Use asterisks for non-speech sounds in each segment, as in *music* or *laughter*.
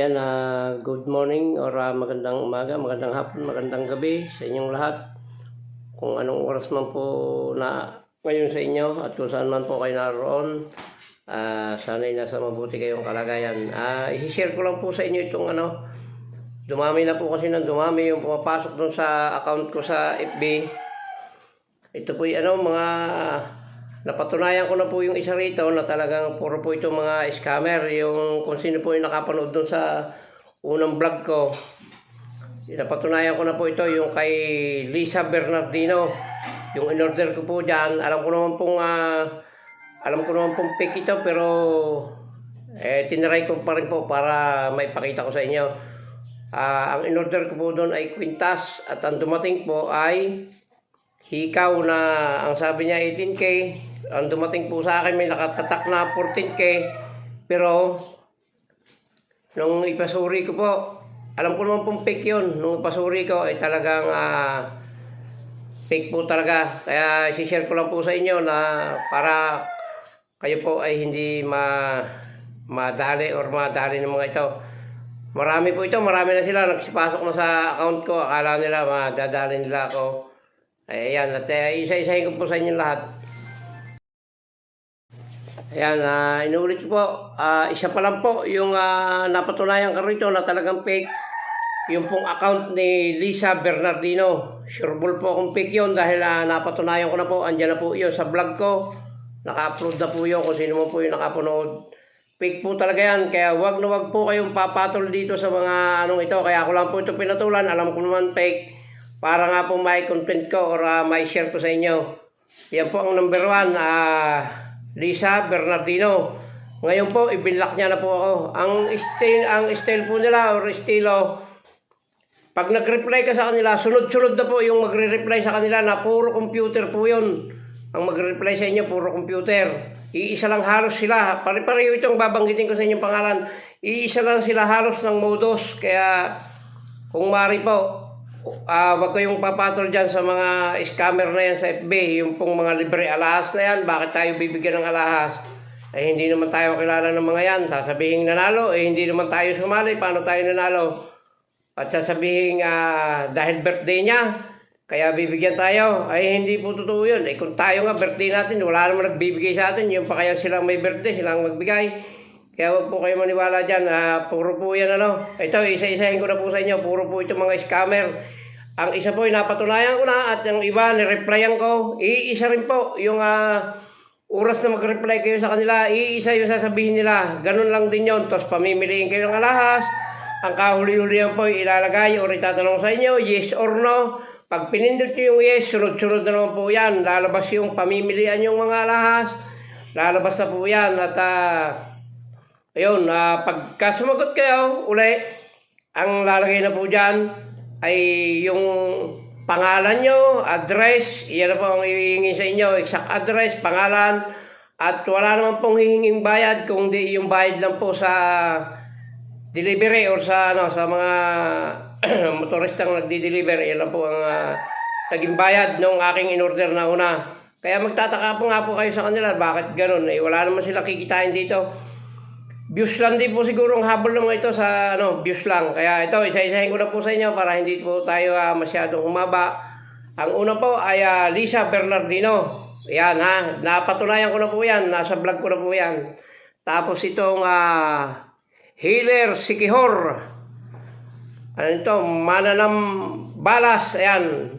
Ayan, ah, good morning or ah, magandang umaga, magandang hapon, magandang gabi sa inyong lahat. Kung anong oras man po na ngayon sa inyo at kung saan man po kayo naroon, ah, sana'y nasa mabuti kayong kalagayan. Ah, i-share ko lang po sa inyo itong ano, dumami na po kasi nang dumami yung pumapasok dun sa account ko sa FB. Ito po yung ano, mga napatunayan ko na po yung isa rito na talagang puro po ito mga scammer. Yung kung sino po yung nakapanood dun sa unang vlog ko. Napatunayan ko na po ito yung kay Lisa Bernardino. Yung in-order ko po dyan. Alam ko naman pong ah, alam ko naman pong fake ito pero eh, tinaray ko pa rin po para may pakita ko sa inyo. Ah, ang in-order ko po doon ay kwintas at ang dumating po ay hikaw na ang sabi niya 18k. Ang dumating po sa akin may nakatatak na 14k. Pero nung ipasuri ko po, alam ko naman pong fake yun. Nung ipasuri ko ay talagang ah, fake po talaga. Kaya share ko lang po sa inyo na para kayo po ay hindi ma madali or madali ng mga ito. Marami po ito, marami na sila. Nagsipasok na sa account ko. Akala nila madadali nila ako. Ay, ayan, at uh, isa-isahin ko po sa inyo lahat. Ayan, uh, inuulit po, ah, isa pa lang po yung ah, napatunayan ko rito na talagang fake. Yung pong account ni Lisa Bernardino. Sure ball po kung fake yun dahil ah, napatunayan ko na po. Andyan na po yun sa vlog ko. Naka-upload na po yun kung sino mo po yung nakapanood. Fake po talaga yan. Kaya wag na wag po kayong papatol dito sa mga anong ito. Kaya ako lang po ito pinatulan. Alam ko naman fake. Para nga po may content ko or ah, may share ko sa inyo. Yan po ang number one. ah Lisa Bernardino. Ngayon po, ibinlock niya na po ako. Ang style, ang style po nila or estilo, pag nag-reply ka sa kanila, sunod-sunod na po yung magre-reply sa kanila na puro computer po yun. Ang magre-reply sa inyo, puro computer. Iisa lang halos sila. Pare-pareho itong babanggitin ko sa inyong pangalan. Iisa lang sila halos ng modus. Kaya, kung mari po, ah wag kayong papatol dyan sa mga scammer na yan sa FB. Yung pong mga libre alahas na yan. Bakit tayo bibigyan ng alahas? Eh, hindi naman tayo kilala ng mga yan. Sasabihin nanalo, eh, hindi naman tayo sumali. Paano tayo nanalo? At sasabihin, ah, dahil birthday niya, kaya bibigyan tayo. Ay, hindi po totoo yun. Eh, kung tayo nga, birthday natin, wala naman nagbibigay sa atin. Yung pa kaya silang may birthday, silang magbigay. Kaya huwag po kayo maniwala dyan. Ah, puro po yan, ano. Ito, isa-isahin ko na po sa inyo. Puro po ito mga scammer. Ang isa po, napatunayan ko na. At yung iba, nireplyan ko. Iisa rin po, yung ah, oras na mag-reply kayo sa kanila, iisa yung sasabihin nila. Ganun lang din yon Tapos pamimiliin kayo ng alahas. Ang kahuli-hulihan po ilalagay or itatanong sa inyo, yes or no. Pag pinindot nyo yung yes, sunod-sunod na naman po yan. Lalabas yung pamimilian yung mga alahas. Lalabas na po yan. At ah, ayun, uh, pagka sumagot kayo, uli, ang lalagay na po dyan ay yung pangalan nyo, address, yan na po ang hihingi sa inyo, exact address, pangalan, at wala naman pong hihinging bayad, kung di yung bayad lang po sa delivery or sa ano sa mga *clears throat* motoristang nagdi-deliver, yan lang po ang naging bayad nung aking in-order na una. Kaya magtataka po nga po kayo sa kanila, bakit ganun? Eh, wala naman sila kikitain dito. Views lang din po siguro ang habol naman ito sa ano, views lang. Kaya ito, isa-isahin ko na po sa inyo para hindi po tayo ah, masyadong humaba. Ang una po ay ah, Lisa Bernardino. Yan ha, napatunayan ko na po yan. Nasa vlog ko na po yan. Tapos itong ah, Healer Sikihor. Ano ito? Mananam Balas. Ayan.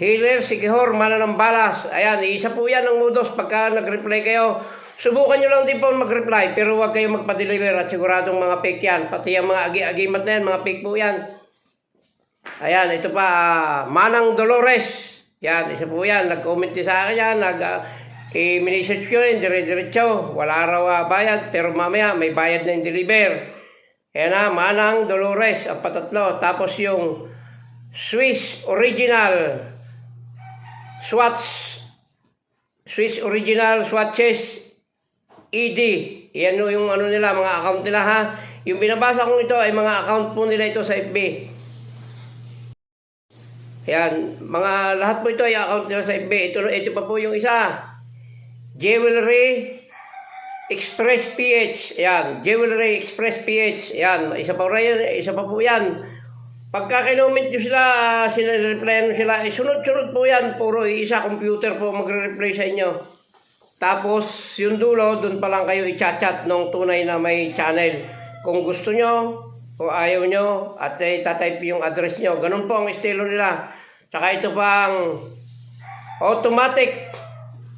Healer Sikihor, Mananam Balas. Ayan, isa po yan ang modus pagka nag-reply kayo. Subukan nyo lang din po mag-reply, pero huwag kayong magpa-deliver at siguradong mga fake yan. Pati yung mga agi-agimat na yan, mga fake po yan. Ayan, ito pa, ah, Manang Dolores. Yan, isa po yan. Nag-comment din sa akin yan. Nag, uh, i-minisearch ko rin, dire-diretso. Wala raw ah, bayad, pero mamaya may bayad na yung deliver. Ayan na, Manang Dolores, ang patatlo. Tapos yung Swiss Original Swatch Swiss Original Swatches ED. Yan yung ano nila, mga account nila ha. Yung binabasa kong ito ay mga account po nila ito sa FB. Yan, mga lahat po ito ay account nila sa FB. Ito, ito pa po yung isa. Jewelry Express PH, yan. Jewelry Express PH, yan. Isa pa rin, isa pa po yan. Pagka kinoment nyo sila, sinare-replyan nyo sila, eh, sunod-sunod po yan. Puro isa computer po magre-reply sa inyo. Tapos, yung dulo, dun pa lang kayo i-chat-chat ng tunay na may channel. Kung gusto nyo, o ayaw nyo, at eh, tatype yung address nyo. Ganun po ang estilo nila. Tsaka ito pang automatic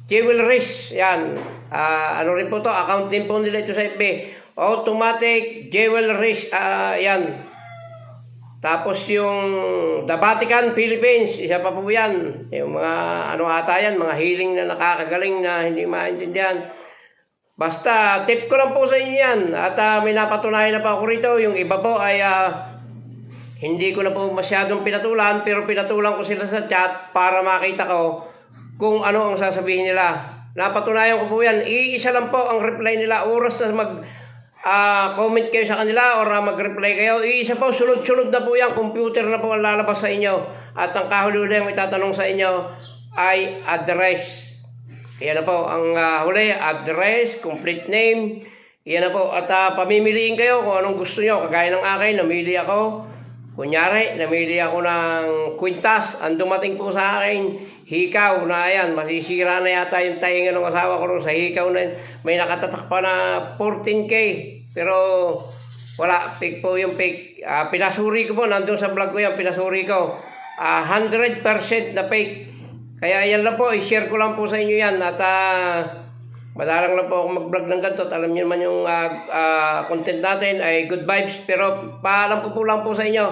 jewelries. Yan. Ah, ano rin po to, account din po nila ito sa FB. Automatic jewelries. Ah, yan. Tapos yung The Vatican, Philippines, isa pa po yan. Yung mga ano ata yan, mga healing na nakakagaling na hindi maintindihan. Basta, tip ko lang po sa inyo yan. At ah, may napatunayan na pa ako rito. Yung iba po ay ah, hindi ko na po masyadong pinatulan, pero pinatulan ko sila sa chat para makita ko kung ano ang sasabihin nila. Napatunayan ko po yan. Iisa lang po ang reply nila. Oras na mag ah, comment kayo sa kanila or ah, mag-reply kayo. Iisa po, sunod-sunod na po yan. Computer na po ang lalabas sa inyo. At ang kahuli-huli ang itatanong sa inyo ay address. Yan na po ang ah, huli, address, complete name. Yan na po. At ah, pamimiliin kayo kung anong gusto nyo. Kagaya ng akin, namili ako. Kunyari, namili ako ng kwintas. Ang dumating po sa akin, hikaw na yan. Masisira na yata yung tainga ng asawa ko sa hikaw na yun. May nakatatak pa na 14K. Pero wala, fake po yung fake. Ah, pinasuri ko po, nandun sa vlog ko yan, pinasuri ko. Ah, 100% na fake. Kaya yan lang po, i-share ko lang po sa inyo yan. At ah, madalang lang po ako mag-vlog ng ganito. Alam niyo naman yung ah, ah, content natin ay good vibes. Pero paalam ko po lang po sa inyo,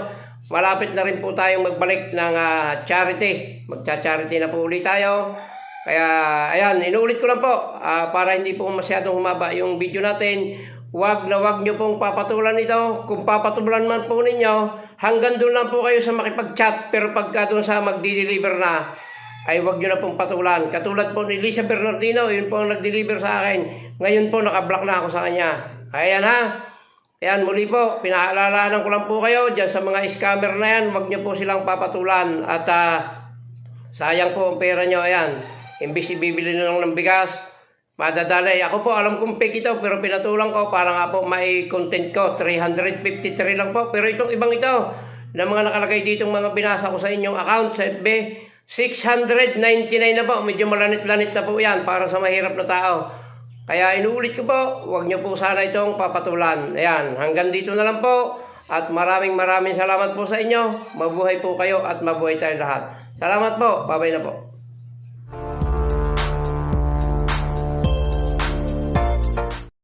malapit na rin po tayong magbalik ng ah, charity. Magcha-charity na po ulit tayo. Kaya ayan, inuulit ko lang po ah, para hindi po masyadong humaba yung video natin. Huwag na huwag nyo pong papatulan ito. Kung papatulan man po ninyo, hanggang doon lang po kayo sa makipag-chat. Pero pagka doon sa magdi-deliver na, ay huwag nyo na pong patulan. Katulad po ni Lisa Bernardino, yun po ang nag-deliver sa akin. Ngayon po, nakablock na ako sa kanya. Ayan ha. Ayan, muli po, pinaalalanan ko lang po kayo dyan sa mga scammer na yan, huwag nyo po silang papatulan. At ah, sayang po ang pera nyo, ayan. Imbis ibibili na lang ng bigas, madadalay. Ako po, alam kong fake ito, pero pinatulang ko para nga po may content ko. 353 lang po. Pero itong ibang ito, na mga nakalagay dito mga binasa ko sa inyong account sa FB, 699 na po. Medyo malanit-lanit na po yan para sa mahirap na tao. Kaya inuulit ko po, huwag niyo po sana itong papatulan. Ayan, hanggang dito na lang po. At maraming maraming salamat po sa inyo. Mabuhay po kayo at mabuhay tayo lahat. Salamat po. Babay na po.